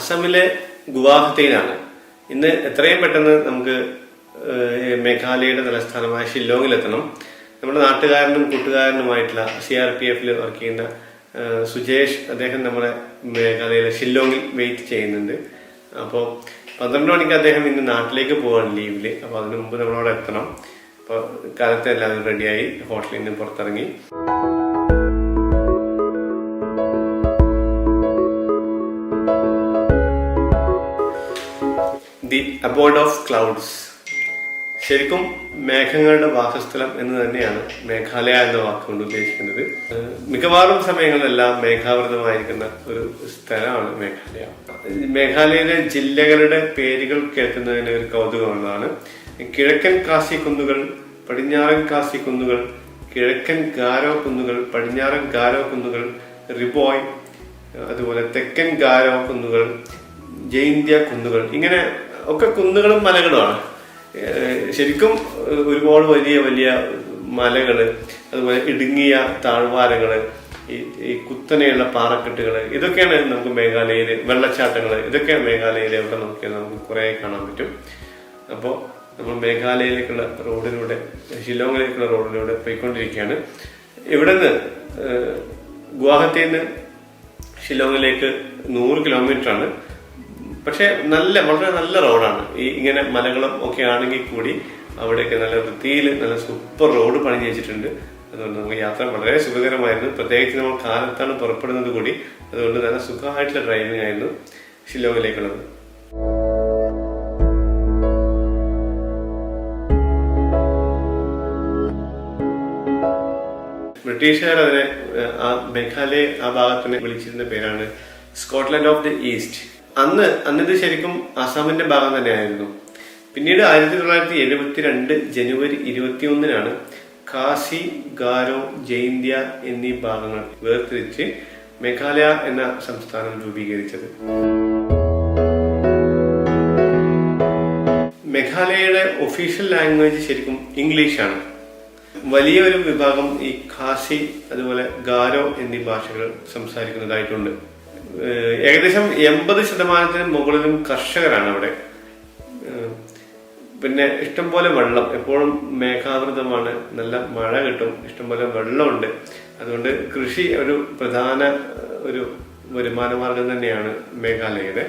അസമിലെ ഗുവാഹത്തിയിലാണ്. ഇന്ന് എത്രയും പെട്ടെന്ന് നമുക്ക് മേഘാലയയുടെ തലസ്ഥാനമായ ഷില്ലോങ്ങിലെത്തണം. നമ്മുടെ നാട്ടുകാരനും കൂട്ടുകാരനുമായിട്ടുള്ള സി ആർ പി എഫിൽ വർക്ക് ചെയ്യുന്ന സുജേഷ് അദ്ദേഹം നമ്മുടെ മേഘാലയയിലെ ഷില്ലോങ്ങിൽ വെയിറ്റ് ചെയ്യുന്നുണ്ട്. അപ്പോൾ പന്ത്രണ്ട് മണിക്ക് അദ്ദേഹം ഇന്ന് നാട്ടിലേക്ക് പോവാണ് ലീവിൽ അപ്പോൾ അതിനു മുമ്പ് നമ്മളവിടെ എത്തണം. അപ്പോൾ കാലത്ത് എല്ലാവരും റെഡിയായി ഹോട്ടലിൽ നിന്ന് പുറത്തിറങ്ങി. ദി അബോർഡ് ഓഫ് ക്ലൗഡ്സ് ശരിക്കും മേഘങ്ങളുടെ വാസസ്ഥലം എന്ന് തന്നെയാണ് മേഘാലയ എന്ന വാക്കുകൊണ്ട് ഉദ്ദേശിക്കുന്നത്. മിക്കവാറും സമയങ്ങളിലെല്ലാം മേഘാവൃതമായിരിക്കുന്ന ഒരു സ്ഥലമാണ് മേഘാലയ. മേഘാലയയിലെ ജില്ലകളുടെ പേരുകൾ കേൾക്കുന്നതിന് ഒരു കൗതുകമുള്ളതാണ് കിഴക്കൻ കാസി കുന്നുകൾ പടിഞ്ഞാറൻ കാസി കുന്നുകൾ കിഴക്കൻ ഗാരോ കുന്നുകൾ പടിഞ്ഞാറൻ ഗാരോ കുന്നുകൾ റിബോയ് അതുപോലെ തെക്കൻ ഗാരോ കുന്നുകൾ ജൈന്ത്യ കുന്നുകൾ ഇങ്ങനെ ഒക്കെ കുന്നുകളും മലകളുമാണ്. ശരിക്കും ഒരുപാട് വലിയ വലിയ മലകൾ അതുപോലെ ഇടുങ്ങിയ താഴ്വാരങ്ങൾ ഈ ഈ കുത്തനെയുള്ള പാറക്കെട്ടുകൾ ഇതൊക്കെയാണ് നമുക്ക് മേഘാലയയിൽ വെള്ളച്ചാട്ടങ്ങൾ ഇതൊക്കെയാണ് മേഘാലയയിൽ അവിടെ നോക്കിയാൽ നമുക്ക് കുറേ കാണാൻ പറ്റും. അപ്പോൾ നമ്മൾ മേഘാലയയിലേക്കുള്ള റോഡിലൂടെ ഷില്ലോങ്ങിലേക്കുള്ള റോഡിലൂടെ പോയിക്കൊണ്ടിരിക്കുകയാണ്. ഇവിടെ നിന്ന് ഗുവാഹത്തിയിൽ നിന്ന് ഷില്ലോങ്ങിലേക്ക് നൂറ് കിലോമീറ്റർ ആണ് പക്ഷെ നല്ല വളരെ നല്ല റോഡാണ്. ഈ ഇങ്ങനെ മലകളും ഒക്കെ ആണെങ്കിൽ കൂടി അവിടെയൊക്കെ നല്ല വൃത്തിയിൽ നല്ല സൂപ്പർ റോഡ് പണിഞ്ഞു വെച്ചിട്ടുണ്ട് അതുകൊണ്ട് നമുക്ക് യാത്ര വളരെ സുഖകരമായിരുന്നു. പ്രത്യേകിച്ച് നമ്മൾ കാലത്താണ് പുറപ്പെടുന്നത് കൂടി. അതുകൊണ്ട് നല്ല സുഖമായിട്ടുള്ള ഡ്രൈവിംഗ് ആയിരുന്നു ഷില്ലോങ്ങിലേക്കുള്ളത്. ബ്രിട്ടീഷുകാർ അതിനെ ആ മേഘാലയ ആ ഭാഗത്തിനെ വിളിച്ചിരുന്ന പേരാണ് സ്കോട്ട്ലൻഡ് ഓഫ് ദി ഈസ്റ്റ്. അന്ന് അന്നിത് ശരിക്കും അസാമിന്റെ ഭാഗം തന്നെയായിരുന്നു. പിന്നീട് ആയിരത്തി തൊള്ളായിരത്തി എഴുപത്തിരണ്ട് ജനുവരി ഇരുപത്തിയൊന്നിനാണ് കാശി ഗാരോ ജൈന്ത്യ എന്നീ ഭാഗങ്ങൾ വേർതിരിച്ച് മേഘാലയ എന്ന സംസ്ഥാനം രൂപീകരിച്ചത്. മേഘാലയയുടെ ഒഫീഷ്യൽ ലാംഗ്വേജ് ശരിക്കും ഇംഗ്ലീഷാണ് വലിയ ഒരു വിഭാഗം ഈ ഖാസി അതുപോലെ ഗാരോ എന്നീ ഭാഷകൾ സംസാരിക്കുന്നതായിട്ടുണ്ട്. ഏകദേശം എൺപത് ശതമാനത്തിന് മുകളിലും കർഷകരാണ് അവിടെ. പിന്നെ ഇഷ്ടംപോലെ വെള്ളം എപ്പോഴും മേഘാവൃതമാണ് നല്ല മഴ കിട്ടും ഇഷ്ടംപോലെ വെള്ളമുണ്ട്. അതുകൊണ്ട് കൃഷി ഒരു പ്രധാന ഒരു വരുമാന മാർഗം തന്നെയാണ് മേഘാലയയുടെ.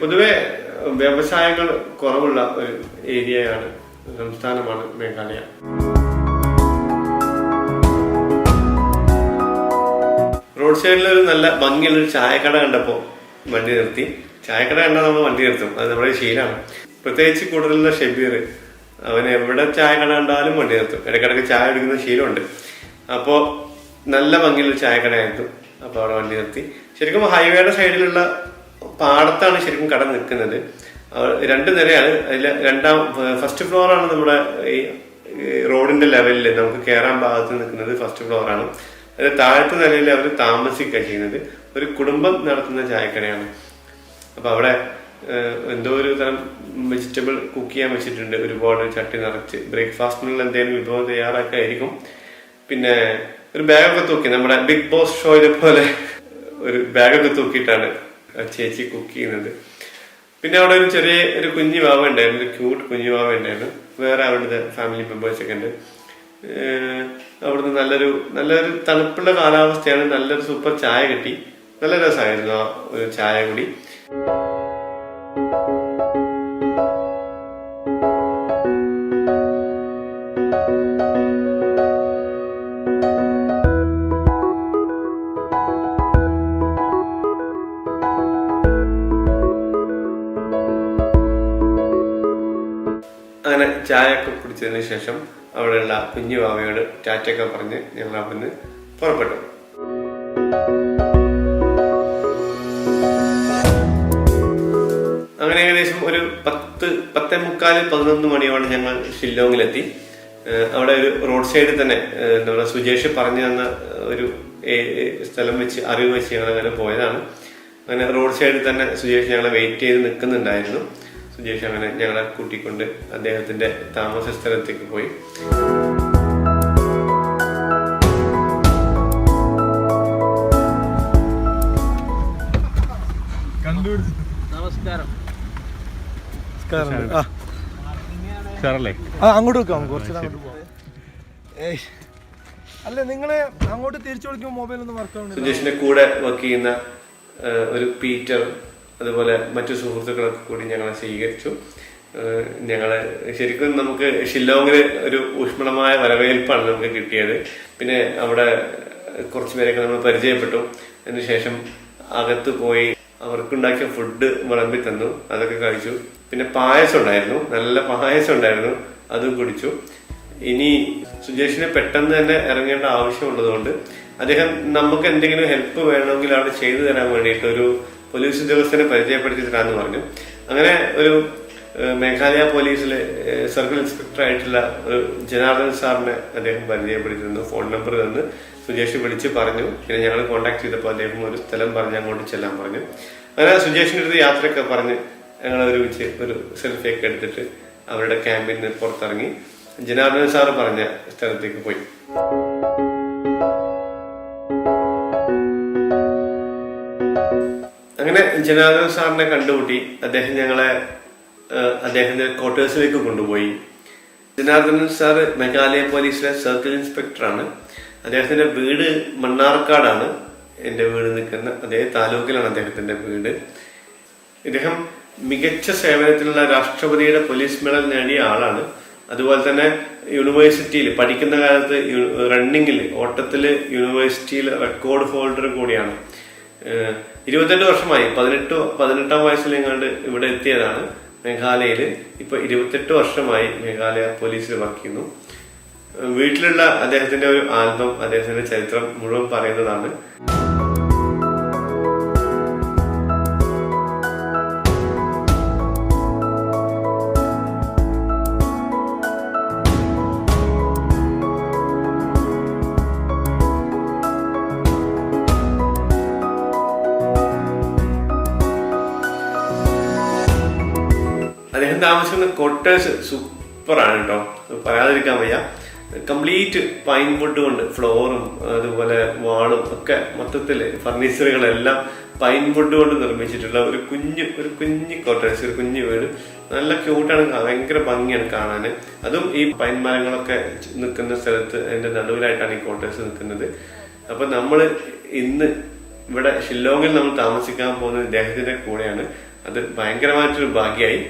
പൊതുവെ വ്യവസായങ്ങൾ കുറവുള്ള ഒരു ഏരിയയാണ് സംസ്ഥാനമാണ് മേഘാലയ. റോഡ് സൈഡിൽ ഒരു നല്ല ഭംഗിയുള്ള ഒരു ചായക്കട കണ്ടപ്പോൾ വണ്ടി നിർത്തി. ചായക്കട കണ്ടാൽ നമ്മൾ വണ്ടി നിർത്തും. അത് നമ്മുടെ ശീലമാണ് പ്രത്യേകിച്ച് കൂടുതലുള്ള ഷെബീർ അവൻ എവിടെ ചായ കട കണ്ടാലും വണ്ടി നിർത്തും. ഇടയ്ക്കിടയ്ക്ക് ചായ എടുക്കുന്ന ശീലമുണ്ട്. അപ്പോൾ നല്ല ഭംഗിയുള്ള ചായക്കടയായിരുന്നു. അപ്പോൾ അവിടെ വണ്ടി നിർത്തി. ശരിക്കും ഹൈവേയുടെ സൈഡിലുള്ള പാടത്താണ് ശരിക്കും കട നിൽക്കുന്നത്. രണ്ട് നിലയാണ് അതിൽ രണ്ടാം ഫസ്റ്റ് ഫ്ലോറാണ് നമ്മുടെ ഈ റോഡിന്റെ ലെവലിൽ നമുക്ക് കയറാൻ ഭാഗത്ത് നിൽക്കുന്നത് ഫസ്റ്റ് ഫ്ലോറാണ്. അതിൽ താഴത്തെ നിലയിൽ അവർ താമസിക്കുക ചെയ്യുന്നത്. ഒരു കുടുംബം നടത്തുന്ന ചായക്കടയാണ്. അപ്പോൾ അവിടെ എന്തോ ഒരു തരം വെജിറ്റബിൾ കുക്ക് ചെയ്യാൻ വെച്ചിട്ടുണ്ട്. ഒരുപാട് ചട്ടി നിറച്ച്. ബ്രേക്ക്ഫാസ്റ്റിനുള്ള എന്തെങ്കിലും വിഭവം തയ്യാറാക്കായിരിക്കും. പിന്നെ ഒരു ബാഗൊക്കെ തൂക്കി. നമ്മുടെ ബിഗ് ബോസ് ഷോയിലെ പോലെ ഒരു ബാഗൊക്കെ തൂക്കിയിട്ടാണ് ചേച്ചി കുക്ക് ചെയ്യുന്നത്. പിന്നെ അവിടെ ഒരു ചെറിയ ഒരു കുഞ്ഞു വാവ ഉണ്ടായിരുന്നു. ഒരു ക്യൂട്ട് കുഞ്ഞു വാവ ഉണ്ടായിരുന്നു. വേറെ അവിടുത്തെ ഫാമിലി മെമ്പേഴ്സൊക്കെ ഉണ്ട്. അവിടുന്ന് നല്ലൊരു നല്ലൊരു തണുപ്പുള്ള കാലാവസ്ഥയാണ് നല്ലൊരു സൂപ്പർ ചായ കിട്ടി. നല്ല രസമായിരുന്നു ആ ഒരു ചായ കൂടി. അങ്ങനെ ചായ ഒക്കെ കുടിച്ചതിന് ശേഷം അവിടെയുള്ള കുഞ്ഞു ബാവയോട് ടാറ്റയൊക്കെ പറഞ്ഞ് ഞങ്ങൾ അവിടുന്ന് പുറപ്പെട്ടു. അങ്ങനെ ഏകദേശം ഒരു പത്ത് പത്തേ മുക്കാൽ പതിനൊന്ന് മണിയോടെ ഞങ്ങൾ ഷില്ലോങ്ങിലെത്തി. അവിടെ ഒരു റോഡ് സൈഡിൽ തന്നെ എന്താ പറയുക സുജേഷ് പറഞ്ഞു തന്ന ഒരു സ്ഥലം വെച്ച് അറിവ് വെച്ച് ഞങ്ങൾ അങ്ങനെ പോയതാണ്. അങ്ങനെ റോഡ് സൈഡിൽ തന്നെ സുജേഷ് ഞങ്ങളെ വെയിറ്റ് ചെയ്ത് നിൽക്കുന്നുണ്ടായിരുന്നു. സുജേഷ് അങ്ങനെ ഞങ്ങളെ കൂട്ടിക്കൊണ്ട് അദ്ദേഹത്തിന്റെ താമസ സ്ഥലത്തേക്ക് പോയി. നമസ്കാരം. നമസ്കാരം. ആ. സാറല്ലേ ആ അങ്ങോട്ട് വെക്കാം കുറച്ച് അങ്ങോട്ട് പോവാം. അല്ല നിങ്ങൾ അങ്ങോട്ട് തിരിച്ചു മൊബൈൽ ഒന്നും വർക്ക് ആവുന്നില്ല. സുജേഷിന്റെ കൂടെ വർക്ക് ചെയ്യുന്ന ഒരു പീറ്റർ അതുപോലെ മറ്റു സുഹൃത്തുക്കളൊക്കെ കൂടി ഞങ്ങളെ സ്വീകരിച്ചു. ഞങ്ങളെ ശരിക്കും നമുക്ക് ഷില്ലോങ്ങിൽ ഒരു ഊഷ്മളമായ വരവേൽപ്പാണ് നമുക്ക് കിട്ടിയത്. പിന്നെ അവിടെ കുറച്ച് പേരൊക്കെ നമ്മൾ പരിചയപ്പെട്ടു. അതിനുശേഷം അകത്ത് പോയി അവർക്കുണ്ടാക്കിയ ഫുഡ് വിളമ്പി തന്നു. അതൊക്കെ കഴിച്ചു. പിന്നെ പായസം ഉണ്ടായിരുന്നു. നല്ല പായസം ഉണ്ടായിരുന്നു. അതും കുടിച്ചു. ഇനി സുജേഷിന് പെട്ടെന്ന് തന്നെ ഇറങ്ങേണ്ട ആവശ്യമുള്ളതുകൊണ്ട് അദ്ദേഹം നമുക്ക് എന്തെങ്കിലും ഹെൽപ്പ് വേണമെങ്കിൽ അവിടെ ചെയ്തു തരാൻ വേണ്ടിയിട്ട് ഒരു പോലീസ് ഉദ്യോഗസ്ഥനെ പരിചയപ്പെടുത്തിയിട്ടാന്ന് പറഞ്ഞു. അങ്ങനെ ഒരു മേഘാലയ പോലീസിലെ സർക്കിൾ ഇൻസ്പെക്ടർ ആയിട്ടുള്ള ഒരു ജനാർദ്ദൻ സാറിനെ അദ്ദേഹം പരിചയപ്പെടുത്തിരുന്നു ഫോൺ നമ്പർ തന്ന് സുജേഷ് വിളിച്ച് പറഞ്ഞു. പിന്നെ ഞങ്ങൾ കോൺടാക്ട് ചെയ്തപ്പോൾ അദ്ദേഹം ഒരു സ്ഥലം പറഞ്ഞ് അങ്ങോട്ട് ചെല്ലാൻ പറഞ്ഞു. അങ്ങനെ സുജേഷിന്റെ അടുത്ത് യാത്രയൊക്കെ പറഞ്ഞ് ഞങ്ങൾ ഒരുമിച്ച് ഒരു സെൽഫി ഒക്കെ എടുത്തിട്ട് അവരുടെ ക്യാമ്പിൽ നിന്ന് പുറത്തിറങ്ങി. ജനാർദ്ദൻ സാറ് പറഞ്ഞ സ്ഥലത്തേക്ക് പോയി. ജനാർദ്ദൻ സാറിനെ കണ്ടുമുട്ടി. അദ്ദേഹം ഞങ്ങളെ അദ്ദേഹത്തിന്റെ ക്വാർട്ടേഴ്സിലേക്ക് കൊണ്ടുപോയി. ജനാർദ്ദനൻ സാർ മേഘാലയ പോലീസിലെ സർക്കിൾ ഇൻസ്പെക്ടറാണ് അദ്ദേഹത്തിന്റെ വീട് മണ്ണാർക്കാടാണ്. എന്റെ വീട് നിൽക്കുന്ന അതേ താലൂക്കിലാണ് അദ്ദേഹത്തിന്റെ വീട്. ഇദ്ദേഹം മികച്ച സേവനത്തിനുള്ള രാഷ്ട്രപതിയുടെ പോലീസ് മെഡൽ നേടിയ ആളാണ്. അതുപോലെ തന്നെ യൂണിവേഴ്സിറ്റിയിൽ പഠിക്കുന്ന കാലത്ത് റണ്ണിങ്ങിൽ ഓട്ടത്തിൽ യൂണിവേഴ്സിറ്റിയിൽ റെക്കോർഡ് ഹോൾഡർ കൂടിയാണ്. ഇരുപത്തെട്ട് വർഷമായി. പതിനെട്ട് പതിനെട്ടാം വയസ്സിൽ എങ്ങാണ്ട് ഇവിടെ എത്തിയതാണ് മേഘാലയയിൽ ഇപ്പൊ ഇരുപത്തെട്ട് വർഷമായി മേഘാലയ പോലീസിൽ വർക്ക് ചെയ്യുന്നു. വീട്ടിലുള്ള അദ്ദേഹത്തിന്റെ ഒരു ആൽബം അദ്ദേഹത്തിന്റെ ചരിത്രം മുഴുവൻ പറയുന്നതാണ്. താമസിക്കുന്ന ക്വാർട്ടേഴ്സ് സൂപ്പറാണ് കേട്ടോ പറയാതിരിക്കാൻ വയ്യ. കംപ്ലീറ്റ് പൈൻ വുഡ് കൊണ്ട് ഫ്ലോറും അതുപോലെ വാളും ഒക്കെ മൊത്തത്തിൽ ഫർണിച്ചറുകളെല്ലാം പൈൻ വുഡ് കൊണ്ട് നിർമ്മിച്ചിട്ടുള്ള ഒരു കുഞ്ഞു ഒരു കുഞ്ഞു കോട്ടേഴ്സ് ഒരു കുഞ്ഞു വീട്. നല്ല ക്യൂട്ടാണ് ഭയങ്കര ഭംഗിയാണ് കാണാൻ. അതും ഈ പൈൻ മരങ്ങളൊക്കെ നിൽക്കുന്ന സ്ഥലത്ത് അതിന്റെ നടുവിലായിട്ടാണ് ഈ കോട്ടേഴ്സ് നിൽക്കുന്നത്. അപ്പം നമ്മൾ ഇന്ന് ഇവിടെ ഷില്ലോങ്ങിൽ നമ്മൾ താമസിക്കാൻ പോകുന്നത് ഇദ്ദേഹത്തിന്റെ കൂടെയാണ്. അത് ഭയങ്കരമായിട്ടൊരു ഭാഗ്യമായി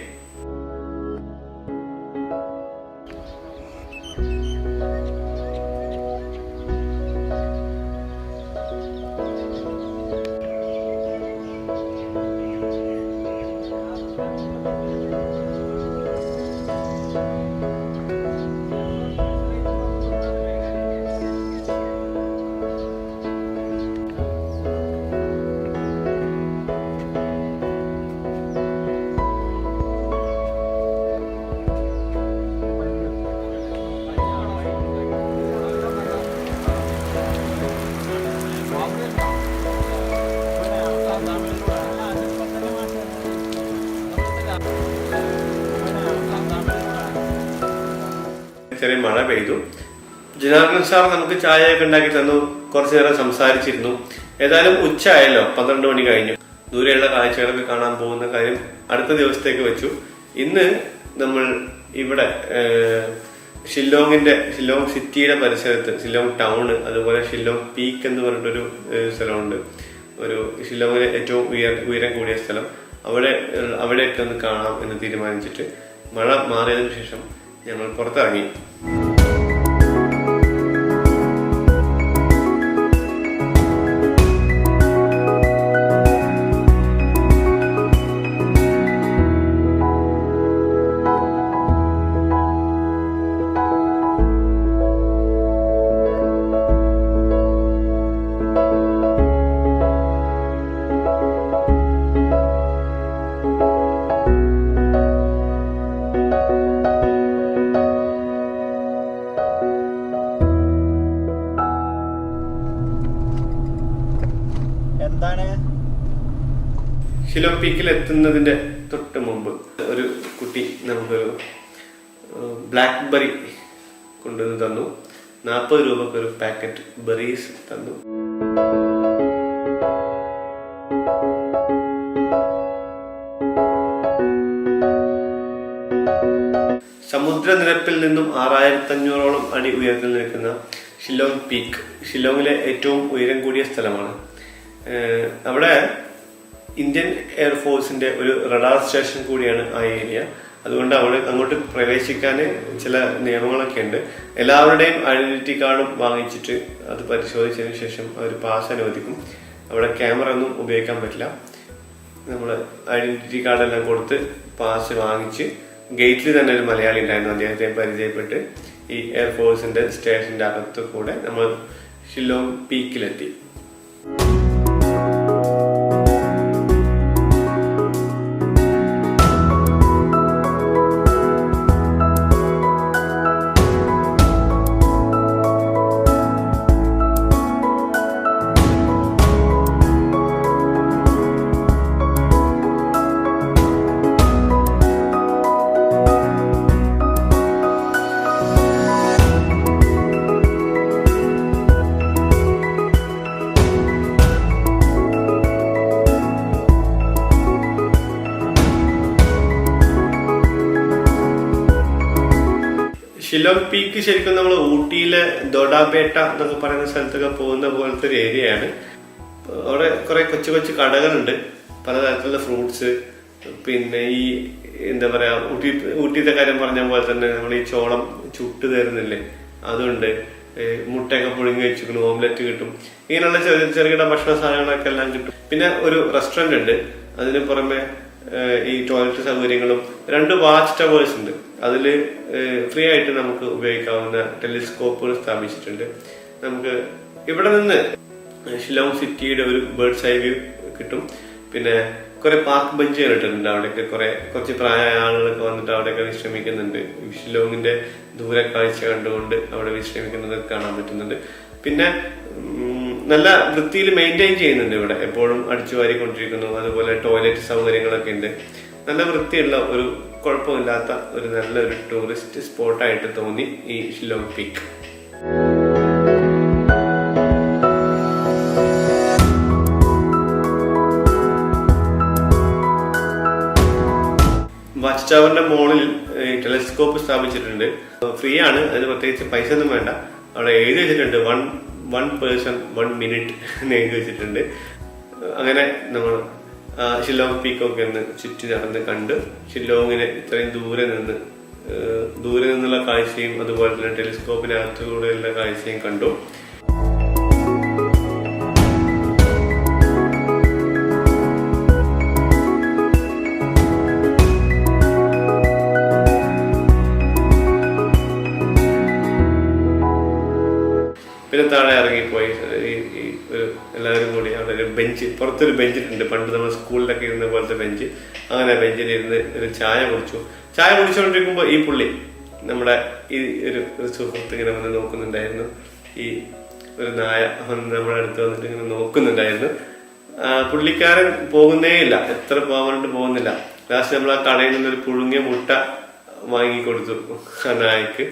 ചെറിയ മഴ പെയ്തു. ജനാർദ്ദൻ സാർ നമുക്ക് ചായയൊക്കെ ഉണ്ടാക്കി തന്നു. കുറച്ചു നേരം സംസാരിച്ചിരുന്നു. ഏതായാലും ഉച്ച ആയല്ലോ പന്ത്രണ്ട് മണി കഴിഞ്ഞു. ദൂരെയുള്ള കാഴ്ചകളൊക്കെ കാണാൻ പോകുന്ന കാര്യം അടുത്ത ദിവസത്തേക്ക് വെച്ചു. ഇന്ന് നമ്മൾ ഇവിടെ ഷില്ലോങ്ങിന്റെ ഷില്ലോങ് സിറ്റിയുടെ പരിസരത്ത് ഷില്ലോങ് ടൗണ് അതുപോലെ ഷില്ലോങ് പീക്ക് എന്ന് പറഞ്ഞിട്ടൊരു സ്ഥലമുണ്ട്. ഒരു ഷില്ലോങ്ങിലെ ഏറ്റവും ഉയർ ഉയരം കൂടിയ സ്ഥലം. അവിടെ അവിടെയൊക്കെ ഒന്ന് കാണാം എന്ന് തീരുമാനിച്ചിട്ട് മഴ മാറിയതിനു ശേഷം ഞങ്ങൾ പുറത്തിറങ്ങി എന്താണ്? ഷിലോങ് പീക്കിൽ എത്തുന്നതിന്റെ തൊട്ട് മുമ്പ് ഒരു കുട്ടി നമുക്കൊരു ബ്ലാക്ക് ബെറി കൊണ്ടുവന്ന് തന്നു. നാൽപ്പത് രൂപക്ക് ഒരു പാക്കറ്റ് ബെറീസ് തന്നു. സമുദ്രനിരപ്പിൽ നിന്നും ആറായിരത്തഞ്ഞൂറോളം അടി ഉയരത്തിൽ നിൽക്കുന്ന ഷിലോങ് പീക്ക് ഷില്ലോങ്ങിലെ ഏറ്റവും ഉയരം കൂടിയ സ്ഥലമാണ്. അവിടെ ഇന്ത്യൻ എയർഫോഴ്സിന്റെ ഒരു റഡാർ സ്റ്റേഷൻ കൂടിയാണ് ആ ഏരിയ. അതുകൊണ്ട് അവിടെ അങ്ങോട്ട് പ്രവേശിക്കാൻ ചില നിയമങ്ങളൊക്കെ ഉണ്ട്. എല്ലാവരുടെയും ഐഡന്റിറ്റി കാർഡും വാങ്ങിച്ചിട്ട് അത് പരിശോധിച്ചതിന് ശേഷം അവർ പാസ് അനുവദിക്കും. അവിടെ ക്യാമറ ഒന്നും ഉപയോഗിക്കാൻ പറ്റില്ല. നമ്മൾ ഐഡന്റിറ്റി കാർഡെല്ലാം കൊടുത്ത് പാസ് വാങ്ങിച്ച് ഗേറ്റിൽ തന്നെ ഒരു മലയാളി ഉണ്ടായിരുന്നു. അദ്ദേഹത്തെ പരിചയപ്പെട്ട് ഈ എയർഫോഴ്സിന്റെ സ്റ്റേഷന്റെ അകത്ത് കൂടെ നമ്മൾ ഷില്ലോങ് പീക്കിലെത്തി. ഷില്ലോങ് പീക്ക് ശരിക്കും നമ്മൾ ഊട്ടിയിലെ ദോഡാപേട്ട എന്നൊക്കെ പറയുന്ന സ്ഥലത്തൊക്കെ പോകുന്ന പോലത്തെ ഒരു ഏരിയയാണ് അവിടെ കുറെ കൊച്ചു കൊച്ചു കടകളുണ്ട്. പലതരത്തിലുള്ള ഫ്രൂട്ട്സ് പിന്നെ ഈ എന്താ പറയാ ഊട്ടി ഊട്ടിയിലെ കാര്യം പറഞ്ഞ പോലെ തന്നെ നമ്മൾ ഈ ചോളം ചുട്ട് തരുന്നില്ലേ അതുണ്ട്. മുട്ടയൊക്കെ പുഴുങ്ങി വെച്ചിരിക്കുന്നു ഓംലെറ്റ് കിട്ടും. ഇങ്ങനെയുള്ള ചെറിയ ചെറുകിട ഭക്ഷണ സാധനങ്ങളൊക്കെ എല്ലാം കിട്ടും. പിന്നെ ഒരു റെസ്റ്റോറന്റ് ഉണ്ട്. അതിന് പുറമെ ഈ ടോയ്ലറ്റ് സൗകര്യങ്ങളും രണ്ട് വാച്ച് ടവേഴ്സ് ഉണ്ട്. അതിൽ ഫ്രീ ആയിട്ട് നമുക്ക് ഉപയോഗിക്കാവുന്ന ടെലിസ്കോപ്പുകൾ സ്ഥാപിച്ചിട്ടുണ്ട്. നമുക്ക് ഇവിടെ നിന്ന് ഷിലോങ് സിറ്റിയുടെ ഒരു ബേർഡ്സ് ഐ വ്യൂ കിട്ടും. പിന്നെ കുറെ പാർക്ക് ബെഞ്ചുകൾ ഇട്ടിട്ടുണ്ട് അവിടെയൊക്കെ. കുറെ കുറച്ച് പ്രായമായ ആളുകളൊക്കെ വന്നിട്ട് അവിടെയൊക്കെ വിശ്രമിക്കുന്നുണ്ട്. ഷിലോങ്ങിന്റെ ദൂരെ കാഴ്ച കണ്ടുകൊണ്ട് അവിടെ വിശ്രമിക്കുന്നത് കാണാൻ പറ്റുന്നുണ്ട്. പിന്നെ നല്ല വൃത്തിയിൽ മെയിന്റെയിൻ ചെയ്യുന്നുണ്ട് ഇവിടെ. എപ്പോഴും അടിച്ചു വാരിക്കൊണ്ടിരിക്കുന്നു. അതുപോലെ ടോയ്ലറ്റ് സൗകര്യങ്ങളൊക്കെ ഉണ്ട്. നല്ല വൃത്തിയുള്ള ഒരു കുഴപ്പമില്ലാത്ത ഒരു നല്ലൊരു ടൂറിസ്റ്റ് സ്പോട്ടായിട്ട് തോന്നി ഈ ഷിലോങ് പീക്ക് വാച്ച് ടവറിന്റെ മുകളിൽ ടെലിസ്കോപ്പ് സ്ഥാപിച്ചിട്ടുണ്ട്. ഫ്രീ ആണ്. അതിന് പ്രത്യേകിച്ച് പൈസ ഒന്നും വേണ്ട. അവിടെ എഴുതി വെച്ചിട്ടുണ്ട്. One one person one minute എഴുതി വെച്ചിട്ടുണ്ട്. അങ്ങനെ നമ്മൾ ഷില്ലോങ് പീക്കൊക്കെ ഒന്ന് ചുറ്റി നടന്ന് കണ്ട് ഷില്ലോങ്ങിനെ ഇത്രയും ദൂരെ നിന്ന് ദൂരെ നിന്നുള്ള കാഴ്ചയും അതുപോലെ തന്നെ ടെലിസ്കോപ്പിനകത്തുകൂടെയുള്ള കാഴ്ചയും കണ്ടു. പിന്നെ താഴെ ഇറങ്ങിപ്പോയി. ഈ ഈ ഒരു എല്ലാവരും കൂടി അവിടെ ഒരു ബെഞ്ച് പുറത്തൊരു ബെഞ്ചിട്ടുണ്ട്. പണ്ട് നമ്മൾ സ്കൂളിലൊക്കെ ഇരുന്ന പോലത്തെ ബെഞ്ച്. അങ്ങനെ ബെഞ്ചിൽ ഇരുന്ന് ഒരു ചായ കുടിച്ചു. ചായ കുടിച്ചുകൊണ്ടിരിക്കുമ്പോൾ ഈ പുള്ളി നമ്മുടെ ഈ ഒരു സുഹൃത്ത് ഇങ്ങനെ വന്ന് നോക്കുന്നുണ്ടായിരുന്നു. ഈ ഒരു നായ നമ്മുടെ അടുത്ത് വന്നിട്ട് ഇങ്ങനെ നോക്കുന്നുണ്ടായിരുന്നു. പുള്ളിക്കാരൻ പോകുന്നേ ഇല്ല എത്ര പോകാൻ പോകുന്നില്ല. ലാസ്റ്റ് നമ്മൾ ആ കടയിൽ നിന്ന് ഒരു പുഴുങ്ങിയ മുട്ട വാങ്ങിക്കൊടുത്തു ആ നായക്ക്.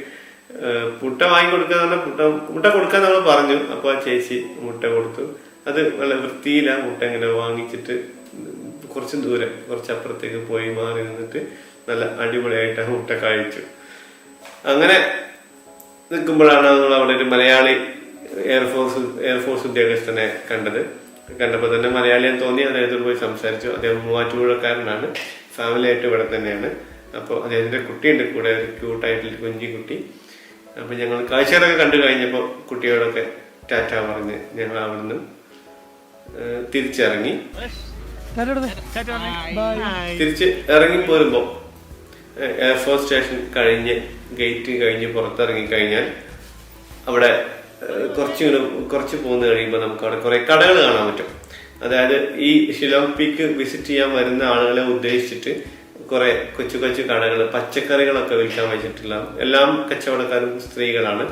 മുട്ട വാങ്ങി കൊടുക്കുക പറഞ്ഞാൽ മുട്ട മുട്ട കൊടുക്കാൻ നമ്മൾ പറഞ്ഞു. അപ്പൊ ആ ചേച്ചി മുട്ട കൊടുത്തു. അത് നല്ല വൃത്തിയില്ല മുട്ട ഇങ്ങനെ വാങ്ങിച്ചിട്ട് കുറച്ച് ദൂരം കുറച്ച് അപ്പുറത്തേക്ക് പോയി മാറി നിന്നിട്ട് നല്ല അടിപൊളിയായിട്ട് ആ മുട്ട കഴിച്ചു. അങ്ങനെ നിൽക്കുമ്പോഴാണ് നമ്മൾ അവിടെ ഒരു മലയാളി എയർഫോഴ്സ് എയർഫോഴ്സ് ഉദ്യോഗസ്ഥനെ കണ്ടത്. കണ്ടപ്പോൾ തന്നെ മലയാളിയെന്ന് തോന്നി അദ്ദേഹത്തോട് പോയി സംസാരിച്ചു. അദ്ദേഹം മൂവാറ്റുപുഴക്കാരനാണ് ഫാമിലി ആയിട്ട് ഇവിടെ തന്നെയാണ്. അപ്പോൾ അദ്ദേഹത്തിന്റെ കുട്ടിയുണ്ട് കൂടെ ഒരു ക്യൂട്ടായിട്ടുള്ള കുഞ്ഞി കുട്ടി അപ്പൊ ഞങ്ങൾ കാഴ്ചകളൊക്കെ കണ്ടു കഴിഞ്ഞപ്പോൾ കുട്ടികളൊക്കെ ടാറ്റ പറഞ്ഞ് ഞങ്ങൾ അവിടുന്ന് തിരിച്ചിറങ്ങി. തിരിച്ച് ഇറങ്ങി പോരുമ്പോ എയർഫോഴ്സ് സ്റ്റേഷൻ കഴിഞ്ഞ് ഗേറ്റ് കഴിഞ്ഞ് പുറത്തിറങ്ങി കഴിഞ്ഞാൽ അവിടെ ഏഹ് കുറച്ച് ഇങ്ങനെ കുറച്ച് പോകുന്ന കഴിയുമ്പോൾ നമുക്ക് അവിടെ കുറെ കടകൾ കാണാൻ പറ്റും. അതായത് ഈ ഷിലോങ് പീക്ക് വിസിറ്റ് ചെയ്യാൻ വരുന്ന ആളുകളെ ഉദ്ദേശിച്ചിട്ട് കുറെ കൊച്ചു കൊച്ചു കടകൾ പച്ചക്കറികളൊക്കെ വിൽക്കാൻ വെച്ചിട്ടില്ല എല്ലാം കച്ചവടക്കാരും സ്ത്രീകളാണ്.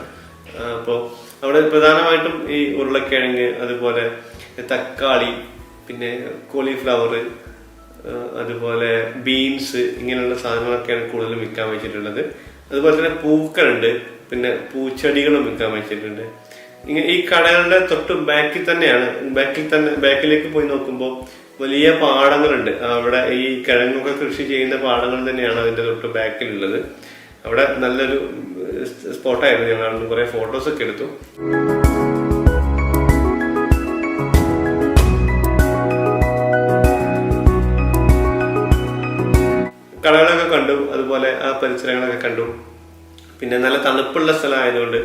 അപ്പോൾ അവിടെ പ്രധാനമായിട്ടും ഈ ഉരുളക്കിഴങ്ങ് അതുപോലെ തക്കാളി പിന്നെ കോളിഫ്ലവർ അതുപോലെ ബീൻസ് ഇങ്ങനെയുള്ള സാധനങ്ങളൊക്കെയാണ് കൂടുതലും വിൽക്കാൻ വെച്ചിട്ടുള്ളത്. അതുപോലെ തന്നെ പൂക്കളുണ്ട് പിന്നെ പൂച്ചെടികളും വിൽക്കാൻ വെച്ചിട്ടുണ്ട്. ഇങ്ങനെ ഈ കടകളുടെ തൊട്ട് ബാക്കിൽ തന്നെയാണ് ബാക്കിൽ തന്നെ ബാക്കിലേക്ക് പോയി നോക്കുമ്പോൾ വലിയ പാടങ്ങളുണ്ട്. അവിടെ ഈ കിഴങ്ങൊക്കെ കൃഷി ചെയ്യുന്ന പാടങ്ങൾ തന്നെയാണ് അതിന്റെ തൊട്ട് ബാക്കിലുള്ളത്. അവിടെ നല്ലൊരു സ്പോട്ടായിരുന്നു. ഞങ്ങൾ അവിടുന്ന് കുറെ ഫോട്ടോസ് ഒക്കെ എടുത്തു. കടകളൊക്കെ കണ്ടു. അതുപോലെ ആ പരിസരങ്ങളൊക്കെ കണ്ടു. പിന്നെ നല്ല തണുപ്പുള്ള സ്ഥലമായതുകൊണ്ട്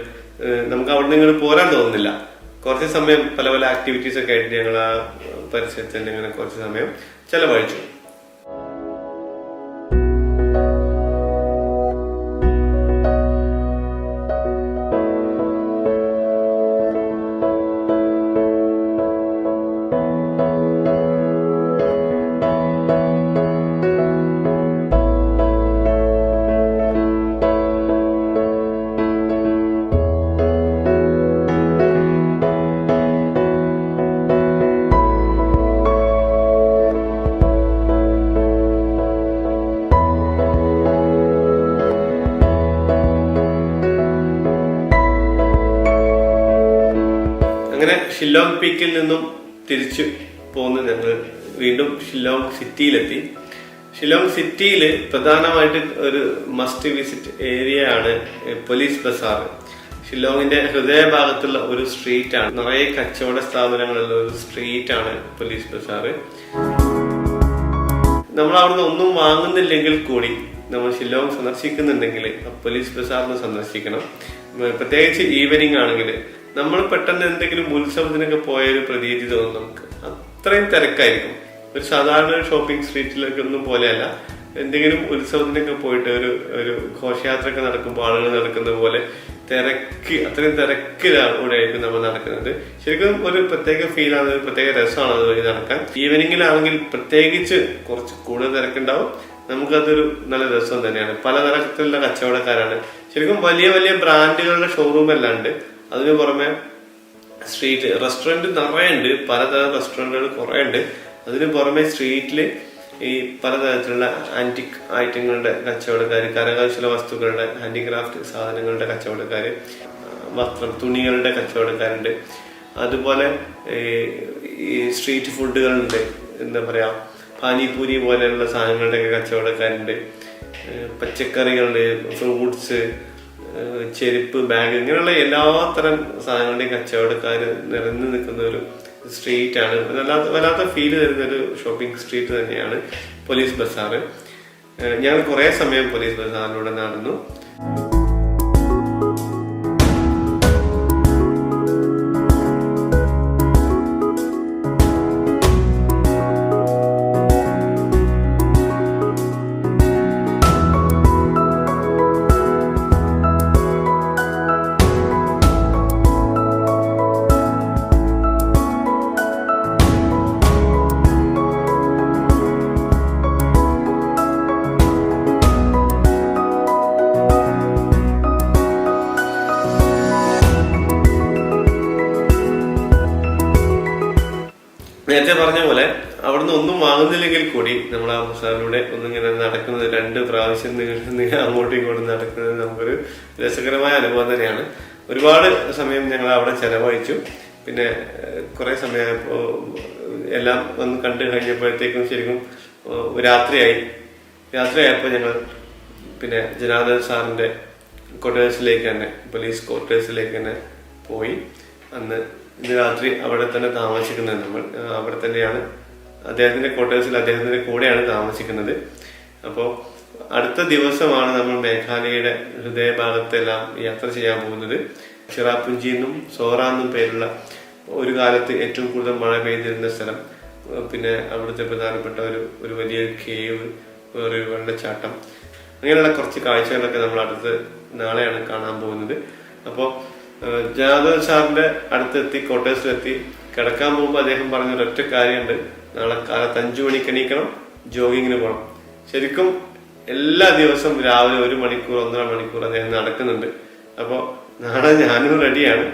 നമുക്ക് അവിടെ നിന്ന് ഇങ്ങോട്ട് പോരാൻ തോന്നുന്നില്ല. കുറച്ച് സമയം പല പല ആക്ടിവിറ്റീസ് ഒക്കെ ആയിട്ട് ഞങ്ങൾ ആ തന്നെ ഇങ്ങനെ കുറച്ച് സമയം ചെലവഴിച്ചു. അങ്ങനെ ഷില്ലോങ് പീക്കിൽ നിന്നും തിരിച്ചു പോന്ന് ഞങ്ങൾ വീണ്ടും ഷില്ലോങ് സിറ്റിയിലെത്തി. ഷില്ലോങ് സിറ്റിയിൽ പ്രധാനമായിട്ട് ഒരു മസ്റ്റ് വിസിറ്റ് ഏരിയ ആണ് പോലീസ് ബസാർ ഷില്ലോങ്ങിന്റെ ഹൃദയഭാഗത്തുള്ള ഒരു സ്ട്രീറ്റ് ആണ്. നിറയെ കച്ചവട സ്ഥാപനങ്ങളുള്ള ഒരു സ്ട്രീറ്റ് ആണ് പോലീസ് ബസാർ നമ്മൾ അവിടുന്ന് ഒന്നും വാങ്ങുന്നില്ലെങ്കിൽ കൂടി നമ്മൾ ഷില്ലോങ് സന്ദർശിക്കുന്നുണ്ടെങ്കിൽ പോലീസ് ബസാറിന് സന്ദർശിക്കണം. പ്രത്യേകിച്ച് ഈവനിങ് ആണെങ്കിൽ നമ്മൾ പെട്ടെന്ന് എന്തെങ്കിലും ഉത്സവത്തിനൊക്കെ പോയ ഒരു പ്രതീതി തോന്നും നമുക്ക്. അത്രയും തിരക്കായിരിക്കും. ഒരു സാധാരണ ഷോപ്പിംഗ് സ്ട്രീറ്റിലൊക്കെ ഒന്നും പോലെയല്ല. എന്തെങ്കിലും ഉത്സവത്തിനൊക്കെ പോയിട്ട് ഒരു ഒരു ഘോഷയാത്ര ഒക്കെ നടക്കുമ്പോൾ ആളുകൾ നടക്കുന്ന പോലെ തിരക്ക് അത്രയും തിരക്കിലൂടെ ആയിരിക്കും നമ്മൾ നടക്കുന്നത്. ശരിക്കും ഒരു പ്രത്യേക ഫീലാണ് ഒരു പ്രത്യേക രസമാണ് അതുവഴി നടക്കാൻ. ഈവനിങ്ങിലാണെങ്കിൽ പ്രത്യേകിച്ച് കുറച്ച് കൂടുതൽ തിരക്കുണ്ടാവും. നമുക്കതൊരു നല്ല രസം തന്നെയാണ്. പലതരത്തിലുള്ള കച്ചവടക്കാരാണ്. ശരിക്കും വലിയ വലിയ ബ്രാൻഡുകളുടെ ഷോറൂം എല്ലാം ഉണ്ട്. അതിനു പുറമെ സ്ട്രീറ്റ് റെസ്റ്റോറന്റ് നിറയെ ഉണ്ട് പലതരം റെസ്റ്റോറന്റുകൾ കുറേ ഉണ്ട് അതിന് പുറമെ സ്ട്രീറ്റിൽ ഈ പലതരത്തിലുള്ള ആന്റിക് ഐറ്റങ്ങളുടെ കച്ചവടക്കാർ കരകൗശല വസ്തുക്കളുടെ ഹാൻഡിക്രാഫ്റ്റ് സാധനങ്ങളുടെ കച്ചവടക്കാർ വസ്ത്രം തുണികളുടെ കച്ചവടക്കാരുണ്ട്. അതുപോലെ ഈ- സ്ട്രീറ്റ് ഫുഡുകളുണ്ട് എന്താ പറയുക പാനിപൂരി പോലെയുള്ള സാധനങ്ങളുടെയൊക്കെ കച്ചവടക്കാരുണ്ട്. പച്ചക്കറികളുണ്ട് ഫ്രൂട്ട്സ് ചെരുപ്പ് ബാഗ് ഇങ്ങനെയുള്ള എല്ലാത്തരം സാധനങ്ങളുടെയും കച്ചവടക്കാർ നിറഞ്ഞു നിൽക്കുന്ന ഒരു സ്ട്രീറ്റ് ആണ്. വല്ലാത്ത വല്ലാത്ത ഫീൽ തരുന്ന ഒരു ഷോപ്പിംഗ് സ്ട്രീറ്റ് തന്നെയാണ് പോലീസ് ബസാർ ഞങ്ങൾ കുറേ സമയം പോലീസ് ബസാറിലൂടെ നടന്നു. നേരത്തെ പറഞ്ഞ പോലെ അവിടുന്ന് ഒന്നും വാങ്ങുന്നില്ലെങ്കിൽ കൂടി നമ്മൾ ആ മുസാറിലൂടെ ഒന്നിങ്ങനെ നടക്കുന്നത് രണ്ട് പ്രാവശ്യം നിങ്ങൾ അങ്ങോട്ടും ഇങ്ങോട്ടും നടക്കുന്നത് നമുക്കൊരു രസകരമായ അനുഭവം തന്നെയാണ്. ഒരുപാട് സമയം ഞങ്ങൾ അവിടെ ചെലവഴിച്ചു. പിന്നെ കുറേ സമയം എല്ലാം വന്ന് കണ്ടു കഴിഞ്ഞപ്പോഴത്തേക്കും ശരിക്കും രാത്രിയായി. രാത്രിയായപ്പോൾ ഞങ്ങൾ പിന്നെ ജനാർദ്ദൻ സാറിന്റെ ക്വാർട്ടേഴ്സിലേക്ക് തന്നെ പോലീസ് ക്വാർട്ടേഴ്സിലേക്ക് തന്നെ പോയി. അന്ന് ഇന്ന് രാത്രി അവിടെ തന്നെ താമസിക്കുന്നത് നമ്മൾ. അവിടെ തന്നെയാണ് അദ്ദേഹത്തിന്റെ ക്വാർട്ടേഴ്സിൽ അദ്ദേഹത്തിന്റെ കൂടെയാണ് താമസിക്കുന്നത്. അപ്പോൾ അടുത്ത ദിവസമാണ് നമ്മൾ മേഘാലയയുടെ ഹൃദയഭാഗത്തെല്ലാം യാത്ര ചെയ്യാൻ പോകുന്നത്. ചിറാപ്പുഞ്ചി എന്നും സോറ എന്നും പേരുള്ള ഒരു കാലത്ത് ഏറ്റവും കൂടുതൽ മഴ പെയ്തിരുന്ന സ്ഥലം. പിന്നെ അവിടുത്തെ പ്രധാനപ്പെട്ട ഒരു ഒരു വലിയ കേവ് ഒരു വെള്ളച്ചാട്ടം. അങ്ങനെയുള്ള കുറച്ച് കാഴ്ചകളൊക്കെ നമ്മൾ അടുത്ത് നാളെയാണ് കാണാൻ പോകുന്നത്. അപ്പോൾ ജനാർദ്ദൻ സാറിന്റെ അടുത്തെത്തി കോട്ടേഴ്സിലെത്തി കിടക്കാൻ പോകുമ്പോൾ അദ്ദേഹം പറഞ്ഞ ഒരൊറ്റ കാര്യമുണ്ട്. നാളെ കാലത്ത് അഞ്ചു മണിക്ക് എണീക്കണം ജോഗിങ്ങിന് പോകണം ശരിക്കും എല്ലാ ദിവസവും രാവിലെ ഒരു മണിക്കൂർ ഒന്നര മണിക്കൂർ അദ്ദേഹം നടക്കുന്നുണ്ട്. അപ്പോൾ നാളെ ഞാനും റെഡിയാണ്.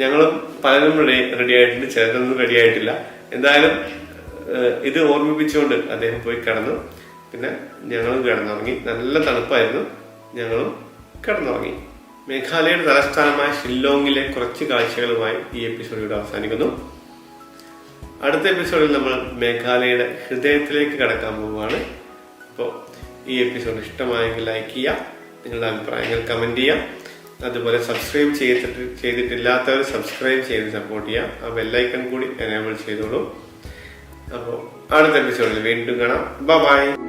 ഞങ്ങളും പലരും റെഡി റെഡി ആയിട്ടുണ്ട് ചിലരൊന്നും റെഡി ആയിട്ടില്ല എന്തായാലും ഇത് ഓർമ്മിപ്പിച്ചുകൊണ്ട് അദ്ദേഹം പോയി കിടന്നു. പിന്നെ ഞങ്ങളും കിടന്നുറങ്ങി. നല്ല തണുപ്പായിരുന്നു. ഞങ്ങളും കിടന്നുറങ്ങി. മേഘാലയയുടെ തലസ്ഥാനമായ ഷില്ലോങ്ങിലെ കുറച്ച് കാഴ്ചകളുമായി ഈ എപ്പിസോഡ് ഇവിടെ അവസാനിക്കുന്നു. അടുത്ത എപ്പിസോഡിൽ നമ്മൾ മേഘാലയയുടെ ഹൃദയത്തിലേക്ക് കടക്കാൻ പോവുകയാണ്. അപ്പോൾ ഈ എപ്പിസോഡ് ഇഷ്ടമായെങ്കിൽ ലൈക്ക് ചെയ്യുക നിങ്ങളുടെ അഭിപ്രായങ്ങൾ കമന്റ് ചെയ്യുക. അതുപോലെ സബ്സ്ക്രൈബ് ചെയ്തിട്ട് ചെയ്തിട്ടില്ലാത്തവർ സബ്സ്ക്രൈബ് ചെയ്ത് സപ്പോർട്ട് ചെയ്യുക. ആ ബെല്ലൈക്കൺ കൂടി എനേബിൾ ചെയ്തോളൂ. അപ്പോൾ അടുത്ത എപ്പിസോഡിൽ വീണ്ടും കാണാം. ബൈ